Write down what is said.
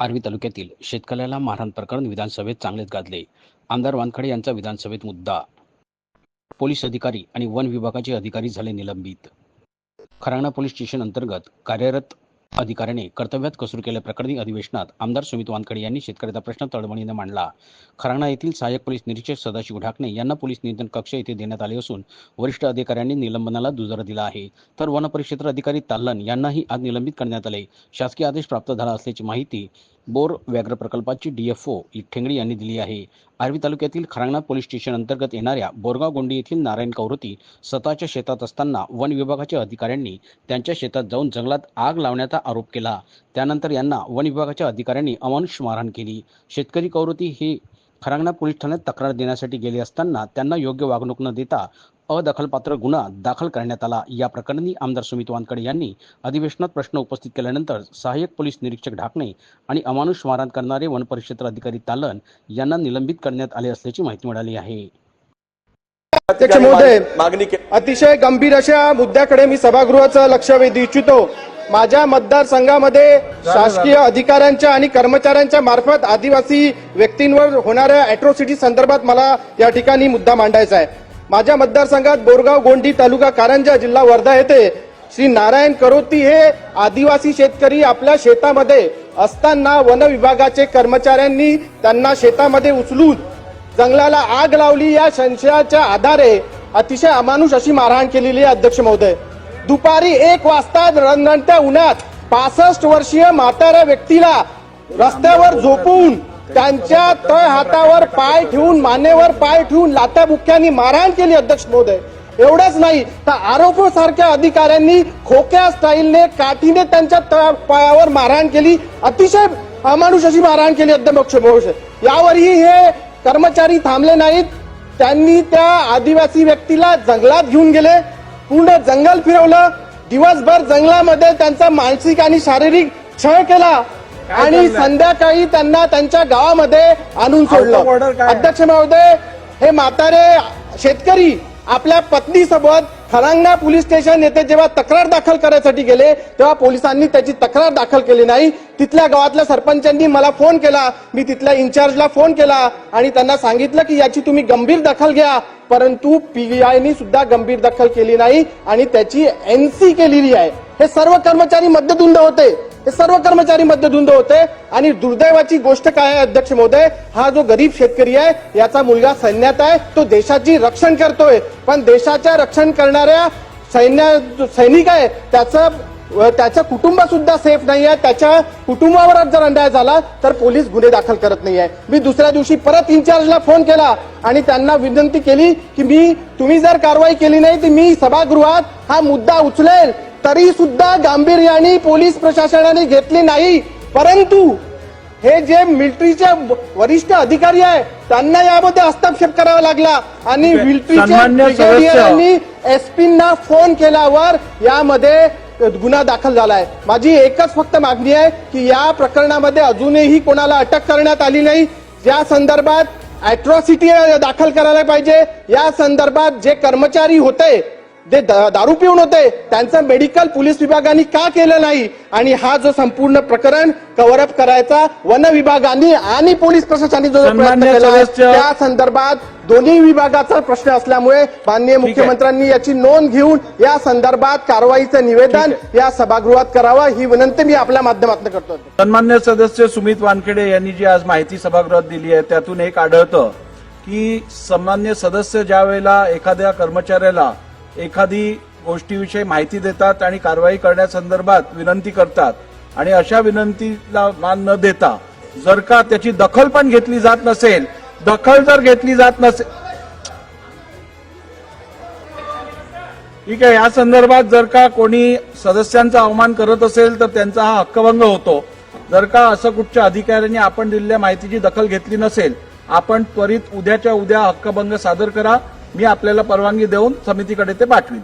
आर्वी तालुक्यातील शेतकऱ्याला मारहाण प्रकरण विधानसभेत चांगलेच गाजले. आमदार वानखडे यांचा विधानसभेत मुद्दा पोलीस अधिकारी आणि वन विभागाचे अधिकारी झाले निलंबित. खरांगणा पोलीस स्टेशन अंतर्गत कार्यरत अधिकाऱ्याने कर्तव्यात कसूर केल्याप्रकरणी अधिवेशनात आमदार सुमित वानखडे यांनी शेतकऱ्याचा प्रश्न तळमळीने मांडला. खराणा येथील सहाय्यक पोलीस निरीक्षक सदाशिव ढाकणे यांना पोलीस नियंत्रण कक्ष येथे देण्यात आले असून वरिष्ठ अधिकाऱ्यांनी निलंबनाला दुजोरा दिला आहे. तर वनपरिक्षेत्र अधिकारी ताल्लन यांनाही आज निलंबित करण्यात आले. शासकीय आदेश प्राप्त झाला असल्याची माहिती बोर व्याघ्र प्रकल्पाची डीएफओ ठेंगडी यांनी दिली आहे. आर्वी तालुक्यातील खरांगणा पोलीस स्टेशन अंतर्गत येणाऱ्या बोरगाव गोंडी येथील नारायण कवरती स्वतःच्या शेतात असताना वन विभागाच्या अधिकाऱ्यांनी त्यांच्या शेतात जाऊन जंगलात आग लावण्याचा आरोप केला. त्यानंतर यांना वन विभागाच्या अधिकाऱ्यांनी अमानुष मारहाण केली. शेतकरी कवरती हे खरांगणा पोलीस ठाण्यात तक्रार देण्यासाठी गेले असताना त्यांना योग्य वागणूक न देता अदखलपात्र गुन्हा दाखल करण्यात आला. या प्रकरणी आमदार सुमित वानकडे यांनी अधिवेशनात प्रश्न उपस्थित केल्यानंतर सहाय्यक पोलीस निरीक्षक ढाकणे आणि अमानुष मारहाण करणारे वनपरिक्षेत्र अधिकारी तालन यांना निलंबित करण्यात आले असल्याची माहिती मिळाली आहे. अध्यक्ष महोदय मागणी अतिशय गंभीर अशा मुद्द्याकडे मी सभागृहाचं लक्ष वेधू इच्छितो. माझ्या मतदारसंघामध्ये शासकीय अधिकाऱ्यांच्या आणि कर्मचाऱ्यांच्या मार्फत आदिवासी व्यक्तींवर होणाऱ्या अॅट्रॉसिटी संदर्भात मला या ठिकाणी मुद्दा मांडायचा आहे. माझ्या मतदारसंघात बोरगाव गोंडी तालुका कारंजा जिल्हा वर्धा येथे श्री नारायण करोती हे आदिवासी शेतकरी आपल्या शेतामध्ये असताना वन विभागाचे कर्मचाऱ्यांनी त्यांना शेतामध्ये उचलून जंगलाला आग लावली. या संशयाच्या आधारे अतिशय अमानुष अशी मारहाण केलेली आहे अध्यक्ष महोदय. दुपारी एक वाजता रणरणत्या उन्हात पासष्ट वर्षीय म्हाताऱ्या व्यक्तीला रस्त्यावर झोपून त्यांच्या तळ हातावर पाय ठेवून मानेवर पाय ठेवून लाताबुक्क्यांनी मारहाण केली अध्यक्ष महोदय. एवढंच नाही तर आरोपो सारख्या अधिकाऱ्यांनी खोक्या स्टाईलने काठीने त्यांच्या पायावर मारहाण केली. अतिशय अमानुष अशी मारहाण केली अध्यक्ष महोदय. यावरही हे कर्मचारी थांबले नाहीत. त्यांनी त्या आदिवासी व्यक्तीला जंगलात घेऊन गेले. पूर्ण जंगल फिरवलं. दिवसभर जंगलामध्ये त्यांचा मानसिक आणि शारीरिक छळ केला. आणि संध्याकाळी त्यांना त्यांच्या गावामध्ये आणून सोडलं. अध्यक्ष महोदय हे म्हातारे शेतकरी आपल्या पत्नीसोबत खरांगणा पोलीस स्टेशन येथे जेव्हा तक्रार दाखल करायसाठी गेले तेव्हा पोलिसांनी त्याची तक्रार दाखल केली नाही. तिथल्या गावातल्या सरपंचांनी मला फोन केला. मी तिथल्या इन्चार्जला फोन केला आणि त्यांना सांगितलं की याची तुम्ही गंभीर दखल घ्या. परंतु पीआयनी सुद्धा गंभीर दखल केली नाही आणि त्याची एनसी केलेली आहे. हे सर्व कर्मचारी मध्यधुंद होते. हे सर्व कर्मचारी मध्यधुंद होते आणि दुर्दैवाची गोष्ट काय आहे अध्यक्ष महोदय? हा जो गरीब शेतकरी आहे याचा मुलगा सैन्यात आहे तो देशाची रक्षण करतोय. पण देशाच्या रक्षण करणाऱ्या सैन्य सैनिक आहे त्याचं त्याचं कुटुंब सुद्धा सेफ नाही आहे. त्याच्या कुटुंबावर जर अन्याय झाला तर पोलीस गुन्हे दाखल करत नाही आहे. मी दुसऱ्या दिवशी परत इन्चार्जला फोन केला आणि त्यांना विनंती केली की मी तुम्ही जर कारवाई केली नाही तर मी सभागृहात हा मुद्दा उचलेल. तरी सुद्धा गांभीर्याने पोलीस प्रशासनाने घेतली नाही. परंतु हे जे मिलिटरीचे वरिष्ठ अधिकारी आहे त्यांना यामध्ये हस्तक्षेप करावा लागला. आणि मिलिटरीच्या एसपींना फोन केल्यावर यामध्ये गुन्हा दाखल झालाय. माझी एकच फक्त मागणी आहे की या प्रकरणामध्ये अजूनही कोणाला अटक करण्यात आली नाही. या संदर्भात अॅट्रॉसिटी दाखल करायला पाहिजे या संदर्भात जे कर्मचारी होते जे दा- दारू पिऊन होते त्यांचं मेडिकल पोलीस विभागाने का केलं नाही? आणि हा जो संपूर्ण प्रकरण कव्हर अप करायचा वन विभागाने आणि पोलीस प्रशासनाने जो प्रयत्न केला. त्या संदर्भात दोन्ही विभागाचा प्रश्न असल्यामुळे माननीय मुख्यमंत्र्यांनी याची नोंद घेऊन या संदर्भात कारवाईचं निवेदन या सभागृहात करावं ही विनंती मी आपल्या माध्यमातून करतो. सन्मान्य सदस्य सुमित वानखेडे यांनी जी आज माहिती सभागृहात दिली आहे त्यातून एक आढळतं की सन्मान्य सदस्य ज्या वेळेला एखाद्या कर्मचाऱ्याला एखादी गोष्टीविषयी माहिती देतात आणि कारवाई करण्यासंदर्भात विनंती करतात आणि अशा विनंतीला मान न देता जर का त्याची दखल पण घेतली जात नसेल दखल जर घेतली जात नसेल ठीक आहे या संदर्भात जर का कोणी सदस्यांचा अवमान करत असेल तर त्यांचा हा हक्कभंग होतो. जर का असं कुठच्या अधिकाऱ्यांनी आपण दिलेल्या माहितीची दखल घेतली नसेल आपण त्वरित उद्याच्या उद्या हक्कभंग सादर करा. मी आपल्याला परवानगी देऊन समितीकडे ते पाठवीन.